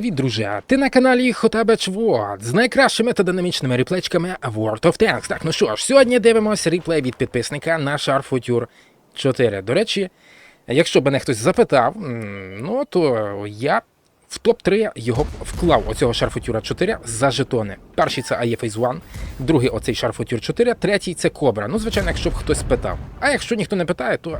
Привіт, друже! Ти на каналі Хотабеч World з найкращими та динамічними реплечками World of Tanks. Так, ну що ж, сьогодні дивимося реплей від підписника на Sharp Future 4. До речі, якщо б мене хтось запитав, ну то я в топ-3 його вклав оцього Future 4 за жетони. Перший це AE Phase 1, другий оцей Future 4, третій це Cobra. Ну, звичайно, якщо б хтось питав. А якщо ніхто не питає, то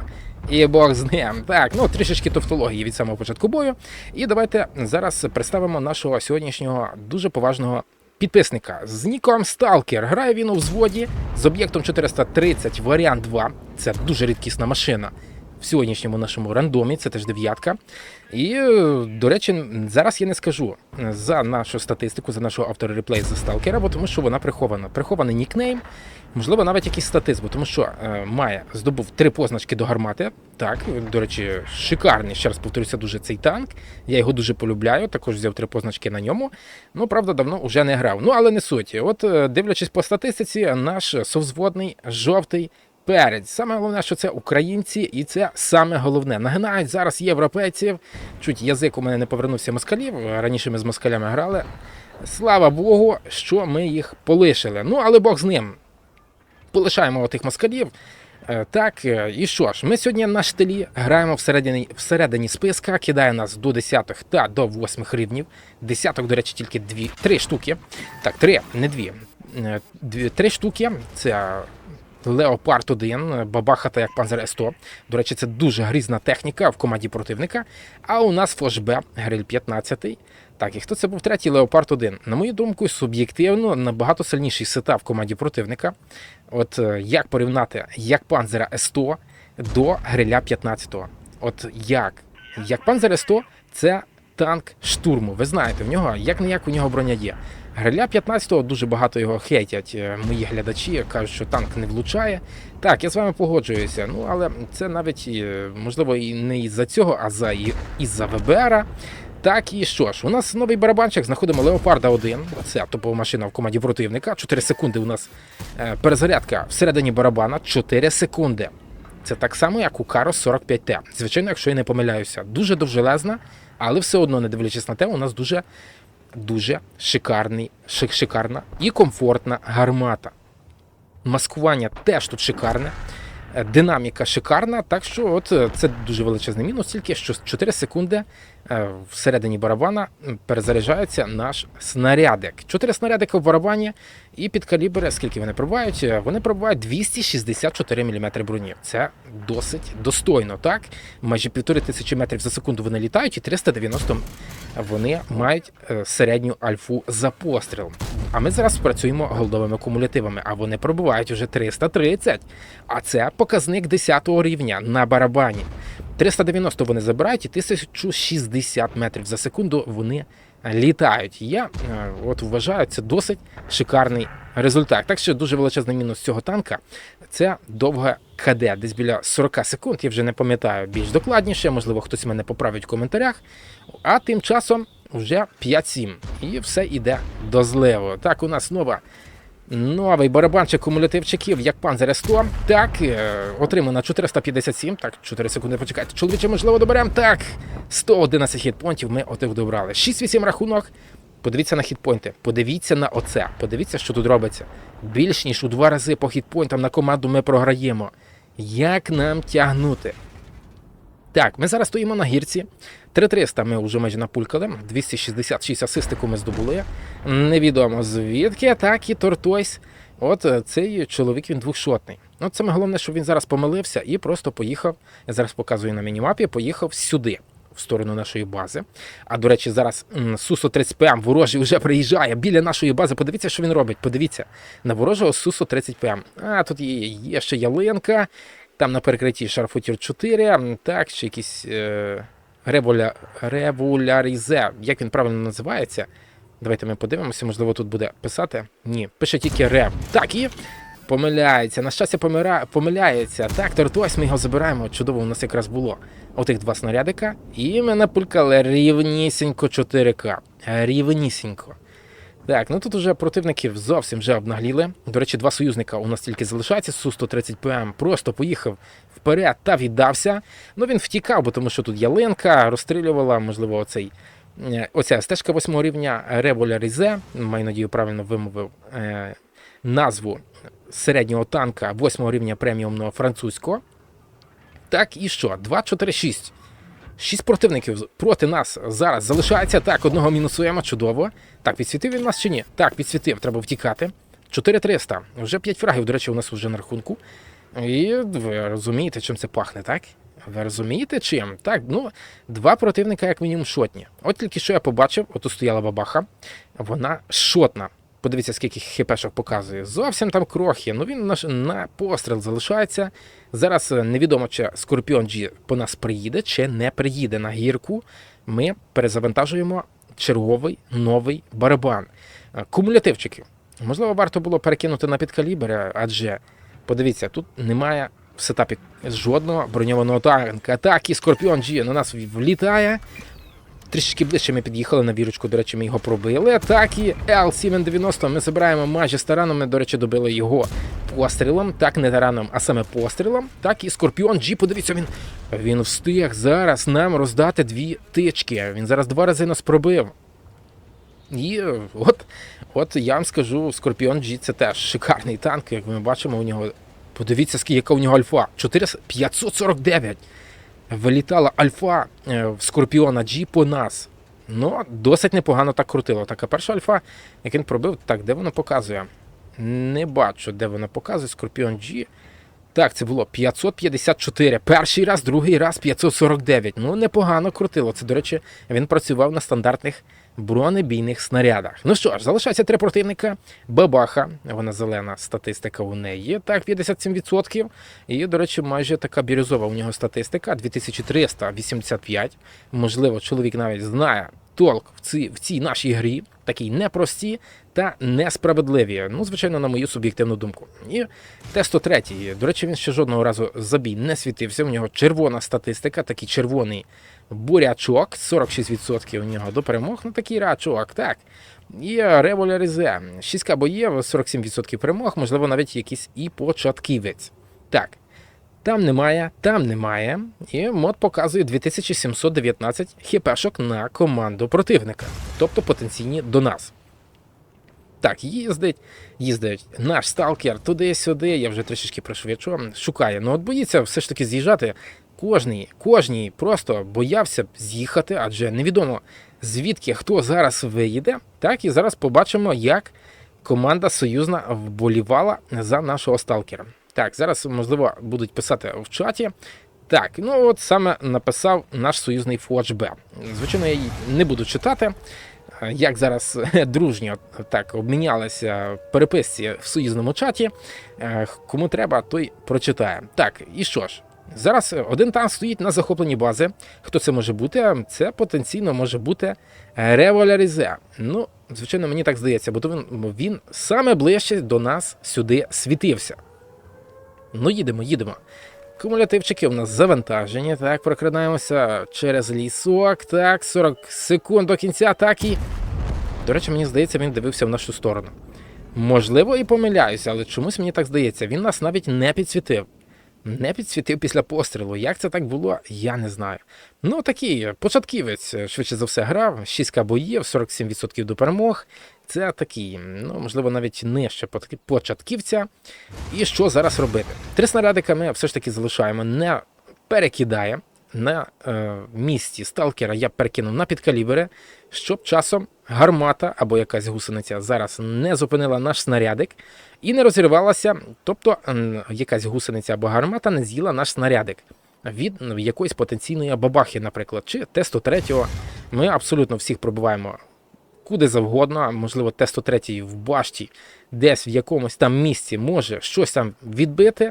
і Бог з ним. Так, ну трішечки тавтології від самого початку бою. І давайте зараз представимо нашого сьогоднішнього дуже поважного підписника з ніком Сталкер. Грає він у взводі з об'єктом 430 варіант 2. Це дуже рідкісна машина. В сьогоднішньому нашому рандомі, це теж дев'ятка. І, е, до речі, зараз я не скажу за нашу статистику, за нашого автора реплей за сталкера, бо тому що вона прихована. Прихований нікнейм, можливо, навіть якийсь статист, бо тому що е, має здобув три позначки до гармати. Так, до речі, шикарний, ще раз повторюся, дуже цей танк. Я його дуже полюбляю, також взяв три позначки на ньому. Ну, правда, давно вже не грав. Ну, але не суть. От, е, дивлячись по статистиці, наш совзводний жовтий перець. Саме головне, що це українці, і це саме головне. Нагинають зараз європейців. Чуть язик у мене не повернувся москалів. Раніше ми з москалями грали. Слава Богу, що ми їх полишили. Ну, але Бог з ним. Полишаємо тих москалів. Е, Так, е, і що ж, ми сьогодні на штилі граємо всередині, всередині списка, кидає нас до 10 та до 8 рівнів. Десяток, до речі, тільки дві, три штуки. Так, три, не дві. Е, Дві, три штуки. Це Леопард 1, бабахата як Panzer S100. До речі, це дуже грізна техніка в команді противника. А у нас флешбе Гриль 15. Так, і хто це був третій Леопард 1? На мою думку, суб'єктивно набагато сильніший сета в команді противника. От е, як порівняти як Panzer S100 до Гриля 15. От як? Як Panzer S100 це танк штурму. Ви знаєте, в нього як не як у нього броня є. Гриля 15-го дуже багато його хейтять е, мої глядачі, кажуть, що танк не влучає. Так, я з вами погоджуюся. Ну але це навіть е, можливо і не із-за цього, а за із-за ВБРа. Так і що ж, у нас новий барабанчик, знаходимо Леопарда 1. Це топова машина в команді противника. 4 секунди у нас е, перезарядка всередині барабана. 4 секунди. Це так само, як у Карос 45Т. Звичайно, якщо я не помиляюся, дуже довжелезна, але все одно, не дивлячись на те, у нас дуже дуже шикарний, шикарна і комфортна гармата. Маскування теж тут шикарне. е, Динаміка шикарна, так що от е, це дуже величезний мінус, тільки що 4 секунди всередині барабана перезаряджається наш снарядик. 4 снарядика в барабані і під калібри, скільки вони пробувають? Е, Вони пробувають 264 мм броні. Це досить достойно, так? Майже півтори тисячі метрів за секунду вони літають, і 390 вони мають е, середню альфу за постріл. А ми зараз працюємо голдовими кумулятивами, а вони пробувають уже 330. А це показник 10 рівня на барабані. 390 вони забирають і 1060 метрів за секунду вони літають. Я е, от вважаю, це досить шикарний результат. Так що дуже величезний мінус цього танка це довга КД, десь біля 40 секунд. Я вже не пам'ятаю більш докладніше, можливо, хтось мене поправить в коментарях. А тим часом вже 5-7. І все йде до зливу. Так, у нас нова. Новий барабанчик кумулятивчиків, як Panzer S100. Так, е, отримано 457. Так, 4 секунди почекайте. Чоловіче, можливо, доберемо. Так, 111 хітпонтів ми отих добрали. 6-8 рахунок. Подивіться на хітпойнти, подивіться на оце, подивіться, що тут робиться. Більш ніж у два рази по хітпойнтам на команду ми програємо. Як нам тягнути? Так, ми зараз стоїмо на гірці. 3300 ми вже майже напулькали, 266 асистику ми здобули. Невідомо звідки, так і Тортойс. От е, цей чоловік він двохшотний. От саме головне, що він зараз помилився і просто поїхав. Я зараз показую на мінімапі, поїхав сюди. В сторону нашої бази. А до речі, зараз м, Сусо 30 ПМ ворожий вже приїжджає біля нашої бази. Подивіться, що він робить. Подивіться на ворожого Сусо 30 ПМ. А тут є, є ще ялинка. Там на перекритті Шарфутір 4, так, ще якісь е, револя, револярізе. Як він правильно називається? Давайте ми подивимося, можливо, тут буде писати. Ні, пише тільки рев. Так і помиляється. На щастя, помира... помиляється. Так, Тортуась ми його забираємо. Чудово, у нас якраз було отих два снарядика. І ми напулькали рівнісінько 4К. Рівнісінько. Так, ну тут уже противників зовсім вже обнагліли. До речі, два союзника у нас тільки залишається. Су-130 ПМ просто поїхав вперед та віддався. Ну він втікав, бо тому що тут ялинка розстрілювала, можливо, оцей Е, Оця стежка восьмого рівня Револярізе, маю надію, правильно вимовив е, назву середнього танка восьмого рівня преміумного французького. Так, і що? 2, 4, 6. Шість противників проти нас зараз залишається. Так, одного мінусуємо, чудово. Так, підсвітив він нас чи ні? Так, підсвітив, треба втікати. 4300. Вже 5 фрагів, до речі, у нас вже на рахунку. І ви розумієте, чим це пахне, так? Ви розумієте чим? Так, ну, два противника, як мінімум, шотні. От тільки що я побачив, отут стояла бабаха, вона шотна. Подивіться, скільки хіпешок показує. Зовсім там крохи. Ну він наш на постріл залишається. Зараз е, невідомо, чи Скорпіон G по нас приїде, чи не приїде на гірку. Ми перезавантажуємо черговий новий барабан. Е, Кумулятивчики. Можливо, варто було перекинути на підкалібри, адже подивіться, тут немає в сетапі жодного броньованого танка. Так, і Скорпіон G на нас влітає. Трішечки ближче ми під'їхали на вірочку, до речі, ми його пробили. Так і L790 ми забираємо майже з ми, до речі, добили його пострілом. Так, не тараном, а саме пострілом. Так, і Скорпіон G, подивіться, він, він встиг зараз нам роздати дві тички. Він зараз два рази нас пробив. І от, от я вам скажу, Скорпіон G це теж шикарний танк, як ми бачимо, у нього. Подивіться, яка у нього альфа. 400 549 вилітала альфа е, в Скорпіона G по нас. Ну, досить непогано так крутило. Така перша альфа, як він пробив, так, де воно показує? Не бачу, де воно показує. Скорпіон G. Так, це було 554. Перший раз, другий раз 549. Ну, непогано крутило. Це, до речі, він працював на стандартних бронебійних снарядах. Ну що ж, залишається три противника. Бабаха, вона зелена статистика у неї. Так, 57%. І, до речі, майже така бірюзова у нього статистика 2385. Можливо, чоловік навіть знає толк в цій, в цій нашій грі, такій непрості та несправедливі. Ну, звичайно, на мою суб'єктивну думку. І Т-103, до речі, він ще жодного разу за бій не світився. У нього червона статистика, такий червоний бурячок, 46% у нього до перемог. Ну такий рачок, так. І Револярізе, 6 боїв, 47% перемог, можливо, навіть якийсь і початківець. Так. Там немає, там немає. І мод показує 2719 хіпешок на команду противника, тобто потенційні до нас. Так, їздить, їздить наш сталкер туди-сюди, я вже трішечки пришвидшу, шукає. Ну от боїться все ж таки з'їжджати. Кожний, кожній просто боявся б з'їхати, адже невідомо звідки хто зараз виїде. Так, і зараз побачимо, як команда союзна вболівала за нашого сталкера. Так, зараз, можливо, будуть писати в чаті. Так, ну от саме написав наш союзний B. Звичайно, я її не буду читати. Е, Як зараз дружньо так обмінялися переписці в союзному чаті. Е, Кому треба, той прочитає. Так, і що ж? Зараз один танк стоїть на захопленні бази. Хто це може бути? Це потенційно може бути Револярізе. Ну, звичайно, мені так здається, бо він, він саме ближче до нас сюди світився. Ну, їдемо, їдемо. Кумулятивчики у нас завантажені. Так, прокрадаємося через лісок. Так, 40 секунд до кінця. Так і. До речі, мені здається, він дивився в нашу сторону. Можливо, і помиляюся, але чомусь мені так здається. Він нас навіть не підсвітив. Не підсвітив після пострілу. Як це так було, я не знаю. Ну, такий початківець, швидше за все, грав. 6 боїв, 47% до перемог. Це такий, ну, можливо, навіть нижче початківця. І що зараз робити? Три снарядика ми все ж таки залишаємо, не перекидає. На е, місці сталкера я перекинув на підкалібри, щоб часом гармата або якась гусениця зараз не зупинила наш снарядик і не розірвалася, тобто м, якась гусениця або гармата не з'їла наш снарядик від якоїсь потенційної бабахи, наприклад, чи Т-103. Ми абсолютно всіх пробиваємо куди завгодно, можливо, Т-103 в башті десь в якомусь там місці може щось там відбити.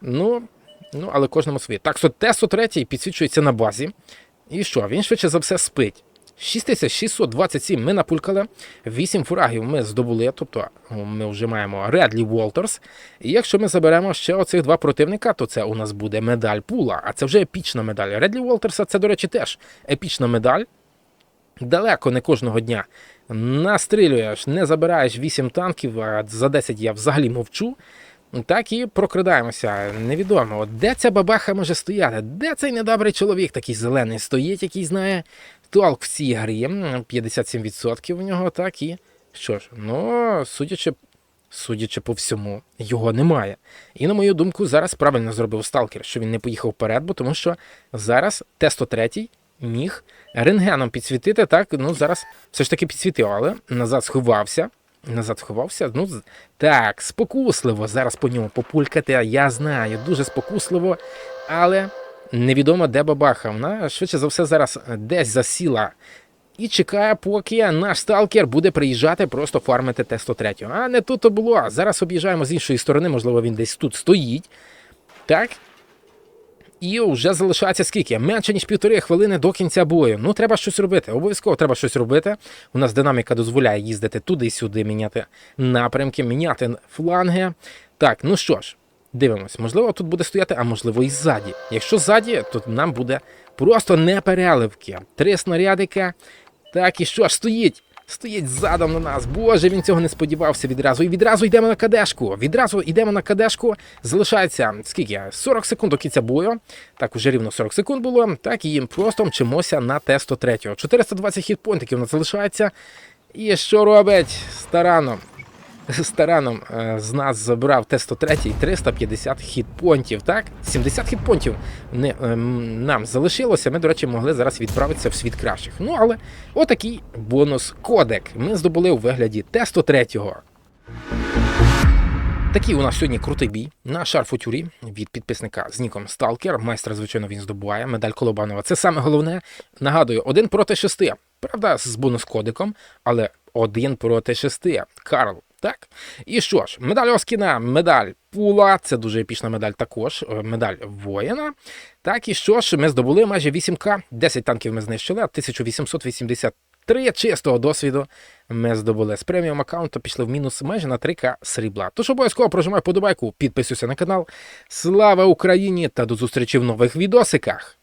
Ну, ну але кожному своє. Так що Т-103 підсвічується на базі. І що? Він швидше за все спить. 6627 ми напулькали, 8 фурагів ми здобули, тобто ми вже маємо Редлі Волтерс. І якщо ми заберемо ще оцих два противника, то це у нас буде медаль пула, а це вже епічна медаль. Редлі Волтерса це, до речі, теж епічна медаль. Далеко не кожного дня настрілюєш, не забираєш 8 танків, а за 10 я взагалі мовчу. Так і прокрадаємося. Невідомо, де ця бабаха може стояти, де цей недобрий чоловік такий зелений стоїть, який знає, толк в цій грі. 57% у нього, так і. Що ж, ну, судячи, судячи по всьому, його немає. І, на мою думку, зараз правильно зробив сталкер, що він не поїхав вперед, бо тому що зараз Т-103 міг рентгеном підсвітити, так, ну зараз все ж таки підсвітив, але назад сховався. Назад сховався. Ну, так, спокусливо зараз по ньому популькати. Я знаю, дуже спокусливо, але невідомо, де бабаха. Вона швидше за все зараз десь засіла і чекає, поки наш сталкер буде приїжджати просто фармити Т-103. А не тут то було. Зараз об'їжджаємо з іншої сторони, можливо, він десь тут стоїть. Так. І вже залишається скільки? Менше ніж півтори хвилини до кінця бою. Ну, треба щось робити. Обов'язково треба щось робити. У нас динаміка дозволяє їздити туди-сюди, міняти напрямки, міняти фланги. Так, ну що ж, дивимось. Можливо, тут буде стояти, а можливо, і ззаді. Якщо ззаді, то нам буде просто непереливки. Три снарядика. Так, і що ж стоїть? Стоїть задом на нас. Боже, він цього не сподівався відразу. І відразу йдемо на кадешку. Відразу йдемо на кадешку. Залишається скільки? 40 секунд до кінця бою. Так, уже рівно 40 секунд було. Так, і просто мчимося на Т-103. 420 хітпонтиків у нас залишається. І що робить стараном? Стараном е, з нас забрав Т-103 350 хітпонтів, так? 70 хітпонтів не, ем, нам залишилося. Ми, до речі, могли зараз відправитися в світ кращих. Ну, але отакий бонус-кодек ми здобули у вигляді Т-103. Такий у нас сьогодні крутий бій на шарфутюрі від підписника з ніком Сталкер. Майстра, звичайно, він здобуває. Медаль Колобанова. Це саме головне. Нагадую, один проти шести. Правда, з бонус-кодиком, але один проти шести. Карл. Так? І що ж, медаль Оскіна, медаль Пула, це дуже епічна медаль також, е, медаль воїна. Так, і що ж, ми здобули майже 8К, 10 танків ми знищили, а 1883 чистого досвіду ми здобули. З преміум аккаунту пішли в мінус майже на 3К срібла. Тож обов'язково прожимай подобайку, підписуйся на канал. Слава Україні та до зустрічі в нових відосиках!